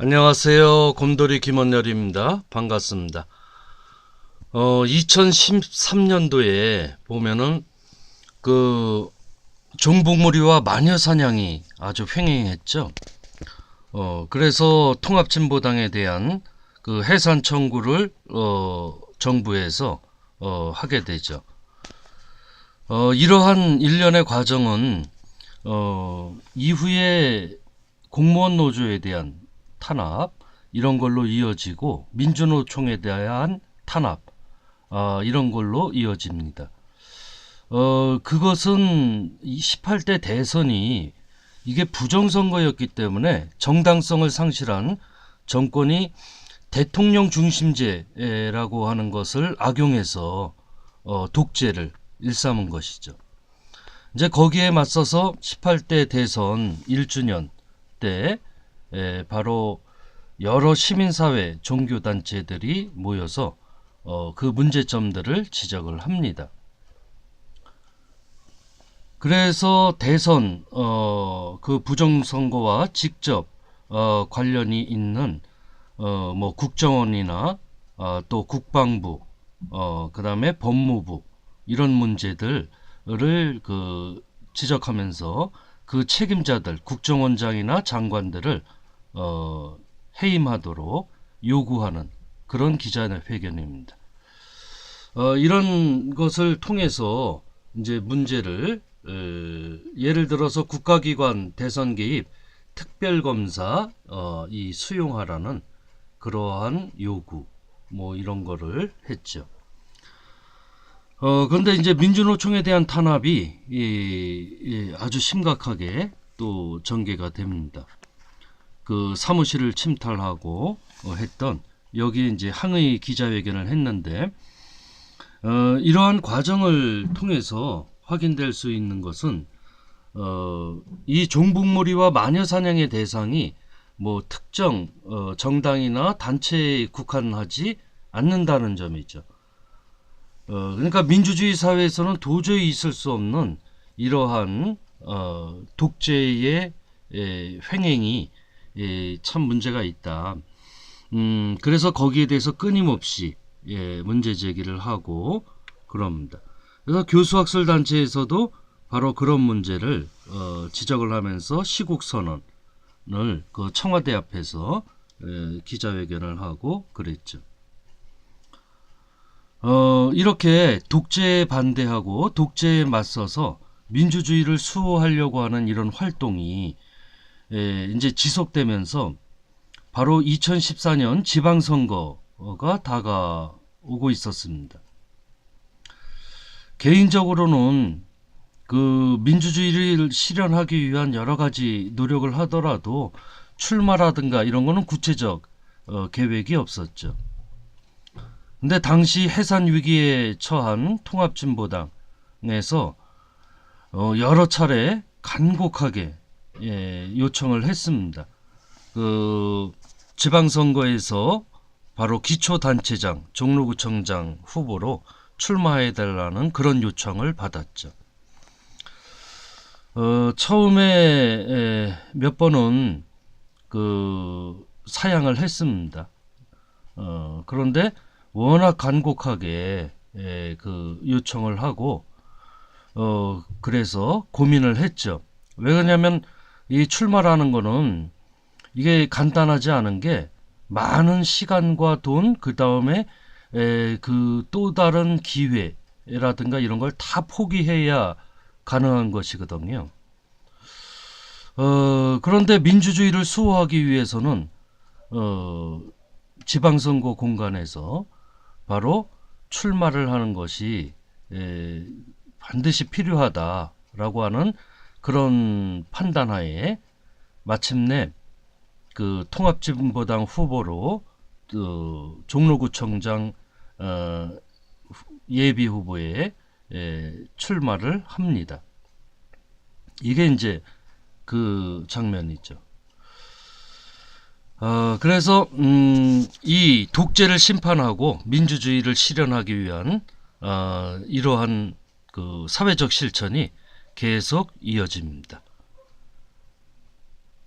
안녕하세요. 곰돌이 김원열입니다. 반갑습니다. 어, 2013년도에 보면은 그 종북무리와 마녀사냥이 아주 횡행했죠. 어, 그래서 통합진보당에 대한 그 해산 청구를 어, 정부에서 어, 하게 되죠. 어, 이러한 일련의 과정은 어, 이후에 공무원 노조에 대한 탄압 이런 걸로 이어지고 민주노총에 대한 탄압 아, 이런 걸로 이어집니다. 어, 그것은 이 18대 대선이 이게 부정선거였기 때문에 정당성을 상실한 정권이 대통령 중심제라고 하는 것을 악용해서 어, 독재를 일삼은 것이죠. 이제 거기에 맞서서 18대 대선 1주년 때 에, 바로 여러 시민사회 종교단체들이 모여서 어, 그 문제점들을 지적을 합니다. 그래서 대선 어, 그 부정선거와 직접 어, 관련이 있는 어, 뭐 국정원이나 어, 또 국방부 어, 그다음에 법무부 이런 문제들을 그 지적하면서 그 책임자들 국정원장이나 장관들을 어, 해임하도록 요구하는 그런 기자회견입니다. 어, 이런 것을 통해서 이제 문제를 어, 예를 들어서 국가기관 대선 개입 특별검사 어, 이 수용하라는 그러한 요구 뭐 이런 거를 했죠. 어, 그런데 이제 민주노총에 대한 탄압이 이, 이 아주 심각하게 또 전개가 됩니다. 그 사무실을 침탈하고 어, 했던 여기 이제 항의 기자회견을 했는데 어, 이러한 과정을 통해서 확인될 수 있는 것은 어, 이 종북몰이와 마녀사냥의 대상이 뭐 특정 어, 정당이나 단체에 국한하지 않는다는 점이죠. 어, 그러니까 민주주의 사회에서는 도저히 있을 수 없는 이러한 어, 독재의 에, 횡행이 예, 참 문제가 있다. 음, 그래서 거기에 대해서 끊임없이 예, 문제 제기를 하고 그럽니다. 그래서 교수학술 단체에서도 바로 그런 문제를 어, 지적을 하면서 시국 선언을 그 청와대 앞에서 예, 기자회견을 하고 그랬죠. 어, 이렇게 독재에 반대하고 독재에 맞서서 민주주의를 수호하려고 하는 이런 활동이 예, 이제 지속되면서 바로 2014년 지방선거가 다가오고 있었습니다. 개인적으로는 그 민주주의를 실현하기 위한 여러 가지 노력을 하더라도 출마라든가 이런 거는 구체적 어, 계획이 없었죠. 근데 당시 해산 위기에 처한 통합진보당에서 어, 여러 차례 간곡하게 예, 요청을 했습니다. 그 지방선거에서 바로 기초단체장, 종로구청장 후보로 출마해달라는 그런 요청을 받았죠. 어, 처음에 에, 몇 번은 그 사양을 했습니다. 어, 그런데 워낙 간곡하게 에, 그 요청을 하고 어, 그래서 고민을 했죠. 왜 그러냐면 이 출마라는 거는 이게 간단하지 않은 게 많은 시간과 돈, 그 다음에 그 또 다른 기회라든가 이런 걸 다 포기해야 가능한 것이거든요. 어, 그런데 민주주의를 수호하기 위해서는 어, 지방선거 공간에서 바로 출마를 하는 것이 에, 반드시 필요하다라고 하는 그런 판단하에 마침내 그 통합진보당 후보로 그 종로구청장 어, 예비 후보에 에, 출마를 합니다. 이게 이제 그 장면이죠. 어, 그래서 음, 이 독재를 심판하고 민주주의를 실현하기 위한 어, 이러한 그 사회적 실천이 계속 이어집니다.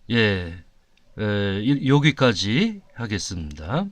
예, 에, 이- 여기까지 하겠습니다.